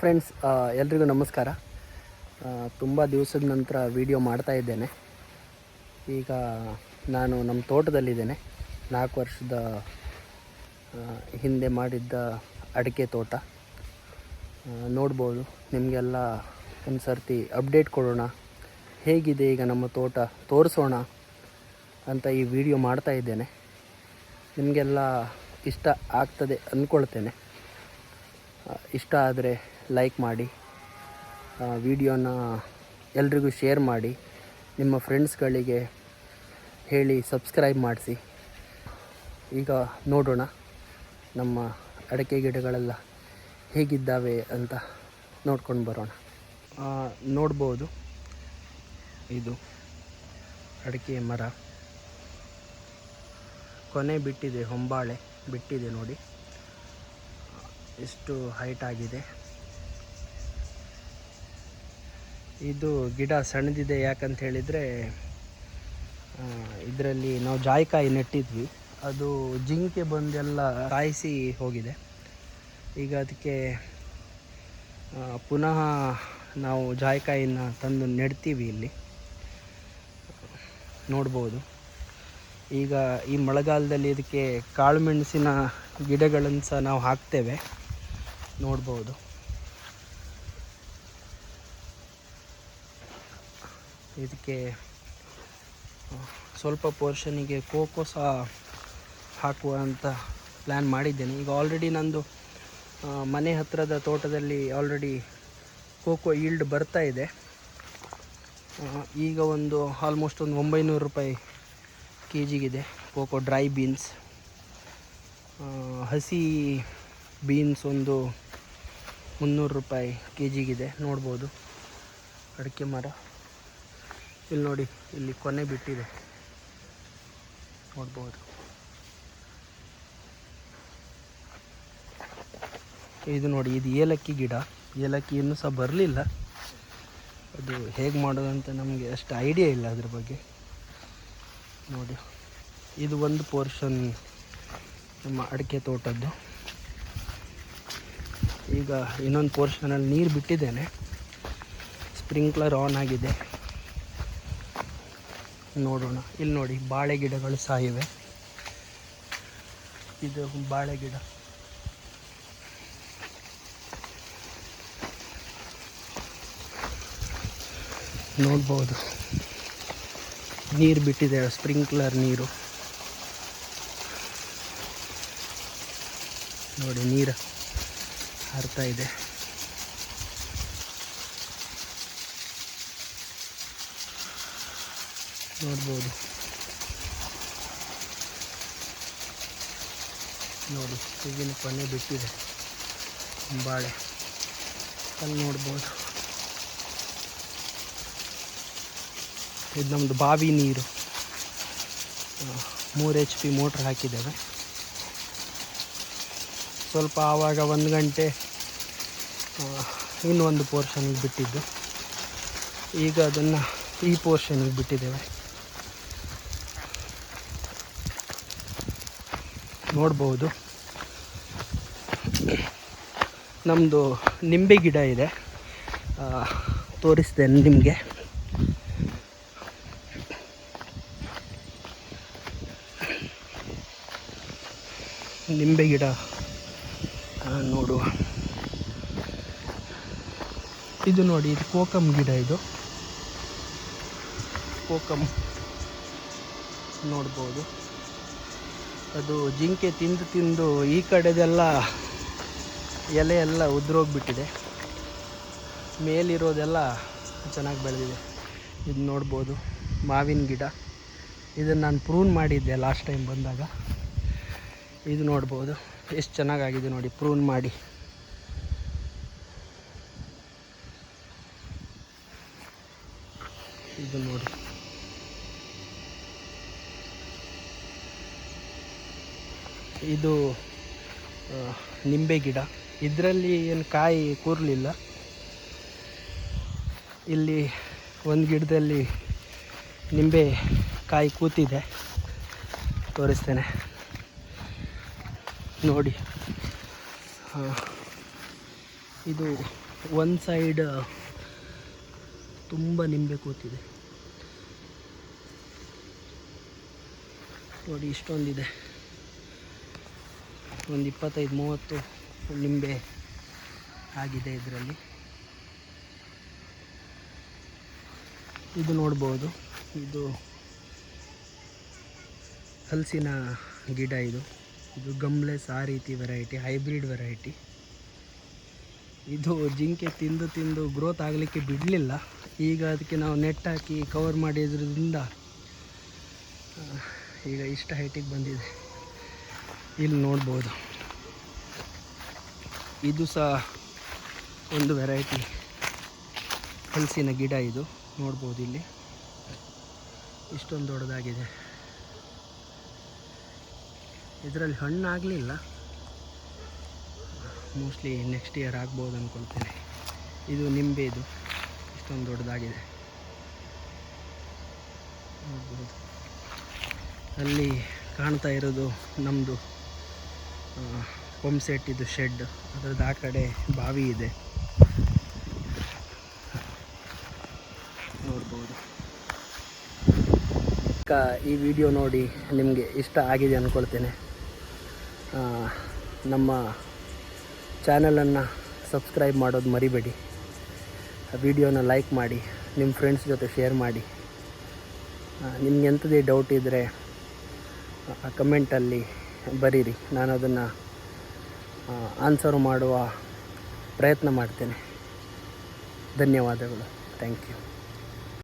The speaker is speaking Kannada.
ಫ್ರೆಂಡ್ಸ್ ಎಲ್ರಿಗೂ ನಮಸ್ಕಾರ. ತುಂಬ ದಿವಸದ ನಂತರ ವಿಡಿಯೋ ಮಾಡ್ತಾ ಇದ್ದೇನೆ. ಈಗ ನಾನು ನಮ್ಮ ತೋಟದಲ್ಲಿದ್ದೇನೆ. ನಾಲ್ಕು ವರ್ಷದ ಹಿಂದೆ ಮಾಡಿದ್ದ ಅಡಿಕೆ ತೋಟ. ನೋಡ್ಬೋದು, ನಿಮಗೆಲ್ಲ ಒಂದು ಸರ್ತಿ ಅಪ್ಡೇಟ್ ಕೊಡೋಣ. ಹೇಗಿದೆ ಈಗ ನಮ್ಮ ತೋಟ? ತೋರಿಸೋಣ ಅಂತ ಈ ವಿಡಿಯೋ ಮಾಡ್ತಾ ಇದ್ದೇನೆ. ನಿಮಗೆಲ್ಲ ಇಷ್ಟ ಆಗ್ತದೆ ಅಂದ್ಕೊಳ್ತೇನೆ ಇಷ್ಟ ಆದರೆ ಲೈಕ್ ಮಾಡಿ ವಿಡಿಯೋನ ಎಲ್ರಿಗೂ ಶೇರ್ ಮಾಡಿ, ನಿಮ್ಮ ಫ್ರೆಂಡ್ಸ್ಗಳಿಗೆ ಹೇಳಿ ಸಬ್ಸ್ಕ್ರೈಬ್ ಮಾಡಿಸಿ. ಈಗ ನೋಡೋಣ ನಮ್ಮ ಅಡಿಕೆ ಗಿಡಗಳೆಲ್ಲ ಹೇಗಿದ್ದಾವೆ ಅಂತ ನೋಡ್ಕೊಂಡು ಬರೋಣ. ನೋಡ್ಬೋದು. ಇದು ಅಡಿಕೆ ಮರ. ಕೊನೆ ಬಿಟ್ಟಿದೆ, ಹೊಂಬಾಳೆ ಬಿಟ್ಟಿದೆ ನೋಡಿ. ಎಷ್ಟು ಹೈಟ್ ಆಗಿದೆ. ಇದು ಗಿಡ ಸಣ್ಣದಿದೆ ಯಾಕಂತ ಹೇಳಿದರೆ ಇದರಲ್ಲಿ ನಾವು ಜಾಯಿಕಾಯಿ ನೆಟ್ಟಿದ್ವಿ. ಅದು ಜಿಂಕೆ ಬಂದೆಲ್ಲ ಕಾಯಿಸಿ ಹೋಗಿದೆ. ಈಗ ಅದಕ್ಕೆ ಪುನಃ ನಾವು ಜಾಯಿಕಾಯಿನ ತಂದು ನೆಡ್ತೀವಿ ಇಲ್ಲಿ. ನೋಡ್ಬೋದು. ಈಗ ಈ ಮಳೆಗಾಲದಲ್ಲಿ ಇದಕ್ಕೆ ಕಾಳುಮೆಣಸಿನ ಗಿಡಗಳನ್ನು ಸಹ ನಾವು ಹಾಕ್ತೇವೆ. ನೋಡ್ಬೋದು. ಇದಕ್ಕೆ ಸ್ವಲ್ಪ ಪೋರ್ಷನಿಗೆ ಕೋಕೋ ಸಹ ಹಾಕುವ ಅಂತ ಪ್ಲ್ಯಾನ್ ಮಾಡಿದ್ದೇನೆ. ಈಗ ಆಲ್ರೆಡಿ ನಂದು ಮನೆ ಹತ್ತಿರದ ತೋಟದಲ್ಲಿ ಆಲ್ರೆಡಿ ಕೋಕೋ ಈಲ್ಡ್ ಬರ್ತಾ ಇದೆ. ಈಗ ಒಂದು ಆಲ್ಮೋಸ್ಟ್ ಒಂದು ಒಂಬೈನೂರು ರೂಪಾಯಿ ಕೆ ಜಿಗಿದೆ ಕೋಕೋ ಡ್ರೈ ಬೀನ್ಸ್ ಹಸಿ ಬೀನ್ಸ್ ಒಂದು ಮುನ್ನೂರು ರೂಪಾಯಿ ಕೆ ಜಿಗಿದೆ ನೋಡ್ಬೋದು. ಅಡಿಕೆ ಮರ. ಇಲ್ಲಿ ನೋಡಿ, ಇಲ್ಲಿ ಕೊನೆ ಬಿಟ್ಟಿದೆ. ನೋಡ್ಬೋದು. ಇದು ನೋಡಿ, ಇದು ಏಲಕ್ಕಿ ಗಿಡ. ಏಲಕ್ಕಿ ಇನ್ನೂ ಸಹ ಬರಲಿಲ್ಲ. ಅದು ಹೇಗೆ ಮಾಡೋದಂತ ನಮಗೆ ಅಷ್ಟು ಐಡಿಯಾ ಇಲ್ಲ ಅದ್ರ ಬಗ್ಗೆ. ನೋಡಿ, ಇದು ಒಂದು ಪೋರ್ಷನ್ ನಮ್ಮ ಅಡಿಕೆ ತೋಟದ್ದು. ಈಗ ಇನ್ನೊಂದು ಪೋರ್ಷನಲ್ಲಿ ನೀರು ಬಿಟ್ಟಿದ್ದೇನೆ. ಸ್ಪ್ರಿಂಕ್ಲರ್ ಆನ್ ಆಗಿದೆ. ನೋಡೋಣ. ಇಲ್ಲಿ ನೋಡಿ, ಬಾಳೆ ಗಿಡಗಳು ಸಹ ಇವೆ. ಇದು ಬಾಳೆ ಗಿಡ. ನೋಡ್ಬೋದು. ನೀರು ಬಿಟ್ಟಿದೆ, ಸ್ಪ್ರಿಂಕ್ಲರ್ ನೀರು. ನೋಡಿ, ನೀರು ಹರ್ತಾ ಇದೆ. ನೋಡ್ಬೋದು. ನೋಡಿ, ಈಗಿನ ಕೊನೆ ಬಿಟ್ಟಿದೆ. ಬಾಳೆ. ಅಲ್ಲಿ ನೋಡ್ಬೋದು. ಇದು ನಮ್ಮದು ಬಾವಿ ನೀರು. ಮೂರು ಎಚ್ ಪಿ ಮೋಟ್ರ್ ಹಾಕಿದ್ದೇವೆ. ಸ್ವಲ್ಪ ಆವಾಗ ಒಂದು ಗಂಟೆ ಇನ್ನೊಂದು ಪೋರ್ಷನಿಗೆ ಬಿಟ್ಟಿದ್ದು. ಈಗ ಅದನ್ನು ಈ ಪೋರ್ಷನಿಗೆ ಬಿಟ್ಟಿದ್ದೇವೆ. ನೋಡ್ಬೋದು. ನಮ್ಮದು ನಿಂಬೆ ಗಿಡ ಇದೆ. ತೋರಿಸ್ತೇನೆ ನಿಮಗೆ. ನಿಂಬೆ ಗಿಡ ನೋಡುವ. ಇದು ನೋಡಿ, ಇದು ಕೋಕಮ್ ಗಿಡ ಇದು. ಕೋಕಮ್ ನೋಡ್ಬೋದು. ಅದು ಜಿಂಕೆ ತಿಂದು ತಿಂದು ಈ ಕಡೆದೆಲ್ಲ ಎಲೆ ಎಲ್ಲ ಉದುರೋಗ್ಬಿಟ್ಟಿದೆ. ಮೇಲಿರೋದೆಲ್ಲ ಚೆನ್ನಾಗಿ ಬೆಳೆದಿದೆ. ಇದು ನೋಡ್ಬೋದು, ಮಾವಿನ ಗಿಡ. ಇದನ್ನು ನಾನು ಪ್ರೂನ್ ಮಾಡಿದ್ದೆ ಲಾಸ್ಟ್ ಟೈಮ್ ಬಂದಾಗ. ಇದು ನೋಡ್ಬೋದು, ಎಷ್ಟು ಚೆನ್ನಾಗಾಗಿದೆ ನೋಡಿ, ಪ್ರೂನ್ ಮಾಡಿ. ಇದು ನೋಡಿ. ಇದು ನಿಂಬೆ ಗಿಡ. ಇದರಲ್ಲಿ ಏನು ಕಾಯಿ ಕೂರಲಿಲ್ಲ. ಇಲ್ಲಿ ಒಂದು ಗಿಡದಲ್ಲಿ ನಿಂಬೆ ಕಾಯಿ ಕೂತಿದೆ. ತೋರಿಸ್ತೇನೆ. ನೋಡಿ. ಇದು ಒಂದು ಸೈಡ್ ತುಂಬ ನಿಂಬೆ ಕೂತಿದೆ. ನೋಡಿ, ಇಷ್ಟೊಂದಿದೆ. ಒಂದು ಇಪ್ಪತ್ತೈದು, ಮೂವತ್ತು ನಿಂಬೆ ಆಗಿದೆ ಇದರಲ್ಲಿ. ಇದು ನೋಡ್ಬೋದು. ಇದು ಹಲಸಿನ ಗಿಡ ಇದು. ಇದು ಗಮ್ಲೆಸ್ ಆ ರೀತಿ ವೆರೈಟಿ ಹೈಬ್ರಿಡ್ ವೆರೈಟಿ ಇದು ಜಿಂಕೆ ತಿಂದು ತಿಂದು ಗ್ರೋತ್ ಆಗಲಿಕ್ಕೆ ಬಿಡಲಿಲ್ಲ. ಈಗ ಅದಕ್ಕೆ ನಾವು ನೆಟ್ ಹಾಕಿ ಕವರ್ ಮಾಡಿದ್ರಿಂದ ಈಗ ಇಷ್ಟ ಹೈಟಿಗೆ ಬಂದಿದೆ. ಇಲ್ಲಿ ನೋಡ್ಬೋದು. ಇದು ಸಹ ಒಂದು ವೆರೈಟಿ ಹಲಸಿನ ಗಿಡ ಇದು. ನೋಡ್ಬೋದು ಇಲ್ಲಿ. ಇಷ್ಟೊಂದು ದೊಡ್ಡದಾಗಿದೆ. ಇದರಲ್ಲಿ ಹಣ್ಣಾಗಲಿಲ್ಲ ಮೋಸ್ಟ್ಲಿ ನೆಕ್ಸ್ಟ್ ಇಯರ್ ಆಗ್ಬೋದು ಅಂದ್ಕೊಳ್ತೇನೆ ಇದು ನಿಂಬೆ ಇದು ಇಷ್ಟೊಂದು ದೊಡ್ಡದಾಗಿದೆ. ನೋಡ್ಬೋದು. ಅಲ್ಲಿ ಕಾಣ್ತಾ ಇರೋದು ನಮ್ಮದು ಪಂಪ್ ಸೆಟ್ ಇದು ಶೆಡ್ ಅದರದ್ದು ಆ ಕಡೆ ಬಾವಿ ಇದೆ. ನೋಡ್ಬೋದು. ಈ ವಿಡಿಯೋ ನೋಡಿ ನಿಮಗೆ ಇಷ್ಟ ಆಗಿದೆ ಅಂದ್ಕೊಳ್ತೇನೆ ಆ, ನಮ್ಮ ಚಾನಲನ್ನು ಸಬ್ಸ್ಕ್ರೈಬ್ ಮಾಡೋದು ಮರಿಬೇಡಿ. ವಿಡಿಯೋನ ಲೈಕ್ ಮಾಡಿ ನಿಮ್ಮ ಫ್ರೆಂಡ್ಸ್ ಜೊತೆ ಶೇರ್ ಮಾಡಿ. ನಿಮ್ಗೆ ಎಂಥದೇ ಡೌಟ್ ಇದ್ದರೆ ಕಮೆಂಟಲ್ಲಿ ಬರೀರಿ. ನಾನು ಅದನ್ನು ಆನ್ಸರ್ ಮಾಡುವ ಪ್ರಯತ್ನ ಮಾಡ್ತೇನೆ. ಧನ್ಯವಾದಗಳು. Thank you